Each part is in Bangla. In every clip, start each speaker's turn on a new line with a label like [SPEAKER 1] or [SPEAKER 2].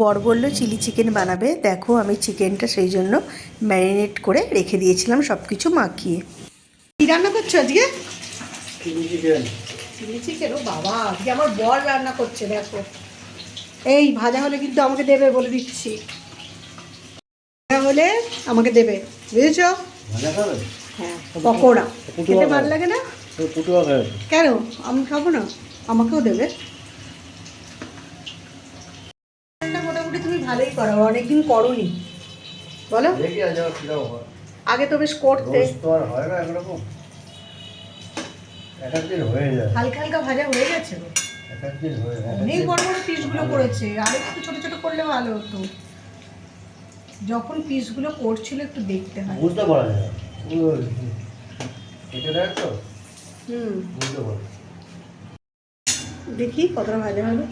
[SPEAKER 1] বর বলল চিলি চিকেন বানাবে। দেখো আমি চিকেনটা সেই জন্য ম্যারিনেট করে রেখে দিয়েছিলাম সব কিছু মাখিয়ে। কী রান্না করছ আজকে?
[SPEAKER 2] Chilli chicken.
[SPEAKER 1] Chilli chicken? ও বাবা আজকে আমার বর রান্না করছে দেখো। এই ভাজা হলে কিন্তু আমাকে দেবে বলে দিচ্ছি। ভাজা হলে আমাকে দেবে বুঝেছ? হ্যাঁ পকোড়া। খেতে। ভালো লাগে না? কেন? আমি খাব না? আমাকেও দেবে রান্না মোটামুটি তুমি ভালোই করো অনেকদিন করোনি। বলো?
[SPEAKER 2] হয়।
[SPEAKER 1] আগে তো বেশ করতে।
[SPEAKER 2] হয় হয়ে
[SPEAKER 1] হালকা হালকা ভাজা হয়ে গেছে
[SPEAKER 2] হয়ে
[SPEAKER 1] অনেক বড় বড় পিসগুলো করেছে। আর একটু ছোট ছোট করলে ভালো হতো। যখন পিসগুলো করছিল একটু দেখতে হয়।
[SPEAKER 2] বুঝতে পারা যায়। এটা দেখ তো।
[SPEAKER 1] হুম।
[SPEAKER 2] বুঝতে পারো
[SPEAKER 1] দেখি কতটা ভাজা হলো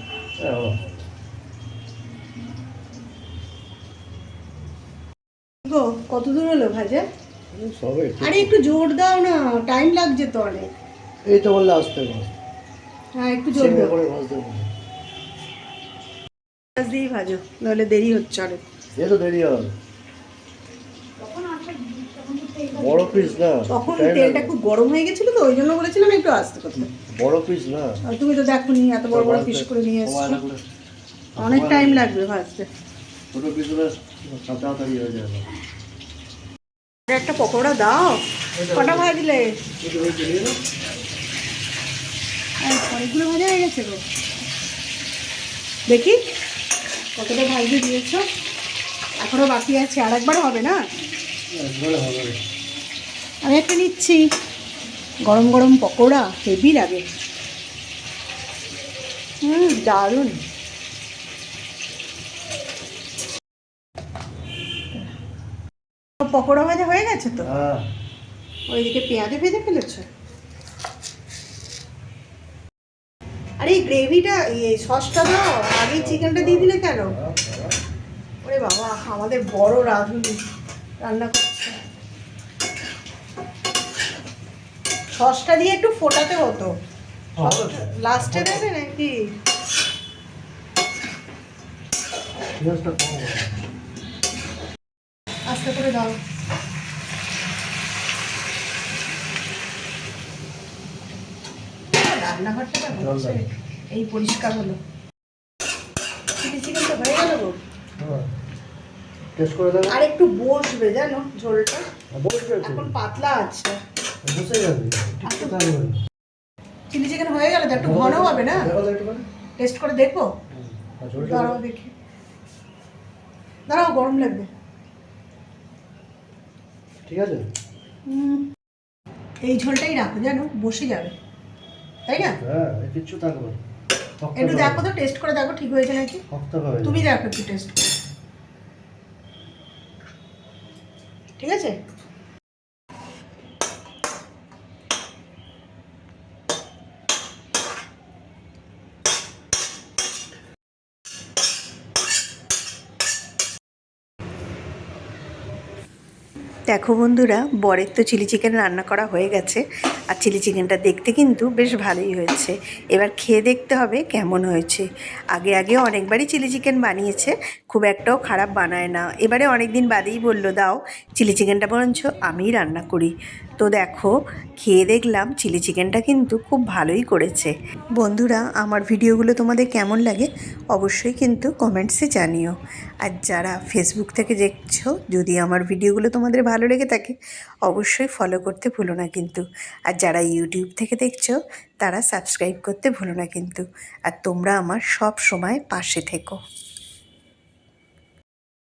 [SPEAKER 1] কত দূর হলো ভাজা
[SPEAKER 2] সবে
[SPEAKER 1] আরে একটু জোর দাও না টাইম লাগছে তো অনেক।
[SPEAKER 2] এই তো বললে আসতে
[SPEAKER 1] হ্যাঁ একটু জোর দাও।
[SPEAKER 2] করে ভাজতে
[SPEAKER 1] পেঁয়াজ দিয়েই ভাজো নাহলে দেরি হচ্ছে অনেক।
[SPEAKER 2] এ তো দেরি হবে। বড় পিস না
[SPEAKER 1] তখন তেলটা খুব গরম হয়ে গেছিল তো ওই জন্য বলেছিলাম একটু আসতে করতে
[SPEAKER 2] বড় পিস না।
[SPEAKER 1] তুমি তো দেখো নি এত বড় বড় পিস করে নিয়ে এসছো। অনেক টাইম লাগবে ভাজতে।
[SPEAKER 2] ছোট পিস তাড়াতাড়ি হয়ে যাবে।
[SPEAKER 1] একটা পকোড়া দাও। কটা ভাজলে অনেকগুলো ভাজা হয়ে গেছে গো। দেখি কতটা ভাজতে দিয়েছ। এখনও বাকি আছে আর একবার হবে না। আমি একটা নিচ্ছি। গরম গরম পকোড়া হেভি লাগে। হুম দারুণ। পকোড়া ভাজা হয়ে গেছে তো?
[SPEAKER 2] হ্যাঁ।
[SPEAKER 1] ওইদিকে পেঁয়াজে ভেজে ফেলেছো? আরে এই গ্রেভিটা এই সসটা দাও আগেই চিকেনটা দিয়ে দিলে কেন? ওরে বাবা আমাদের বড় রাঁধুনি রান্না করছে। সসটা দিয়ে একটু ফোটাতে হতো। লাস্টে দেবে নাকি। আস্তে করে দাও। রান্নাঘরটা হচ্ছে এই পরিষ্কার হলো। চিলি চিকেন তো হয়ে গেল গো।
[SPEAKER 2] হ্যাঁ। টেস্ট করে দেবে
[SPEAKER 1] আর একটু বসবে জানো ঝোলটা?
[SPEAKER 2] বসবে
[SPEAKER 1] এখন পাতলা আছে।
[SPEAKER 2] বসে যাবে। একটু থাকবে
[SPEAKER 1] চিলি চিকেন হয়ে গেল তো একটু ঘন হবে না? টেস্ট করে দেখব? দাঁড়াও দেখি। দাঁড়াও গরম লাগবে।
[SPEAKER 2] ঠিক আছে?
[SPEAKER 1] এই ঝোলটাই রাখো জানো বসে যাবে। তাই না?
[SPEAKER 2] হ্যাঁ কিচ্ছু থাকবে
[SPEAKER 1] একটু দেখো তো টেস্ট করে দেখো ঠিক হয়েছে নাকি? তুমি দেখো একটু টেস্ট করে। ঠিক আছে? দেখো বন্ধুরা, বরের তো চিলি চিকেন রান্না করা হয়ে গেছে। আর চিলি চিকেনটা দেখতে কিন্তু বেশ ভালোই হয়েছে। এবার খেয়ে দেখতে হবে কেমন হয়েছে। আগে আগে অনেকবারই চিলি চিকেন বানিয়েছে, খুব একটাও খারাপ বানায় না। এবারে অনেক দিন বাদেই বলল, দাও, চিলি চিকেনটা বরঞ্চ আমিই রান্না করি। তো দেখো, খেয়ে দেখলাম চিলি চিকেনটা কিন্তু খুব ভালোই করেছে। বন্ধুরা, আমার ভিডিওগুলো তোমাদের কেমন লাগে অবশ্যই কিন্তু কমেন্টসে জানিও। আর যারা ফেসবুক থেকে দেখছ, যদি আমার ভিডিওগুলো তোমাদের ভালো লেগে থাকে, অবশ্যই ফলো করতে ভুলো না কিন্তু। আর যারা ইউটিউব থেকে দেখছ, তারা সাবস্ক্রাইব করতে ভুলো না কিন্তু। আর তোমরা আমার সব সময় পাশে থেকো।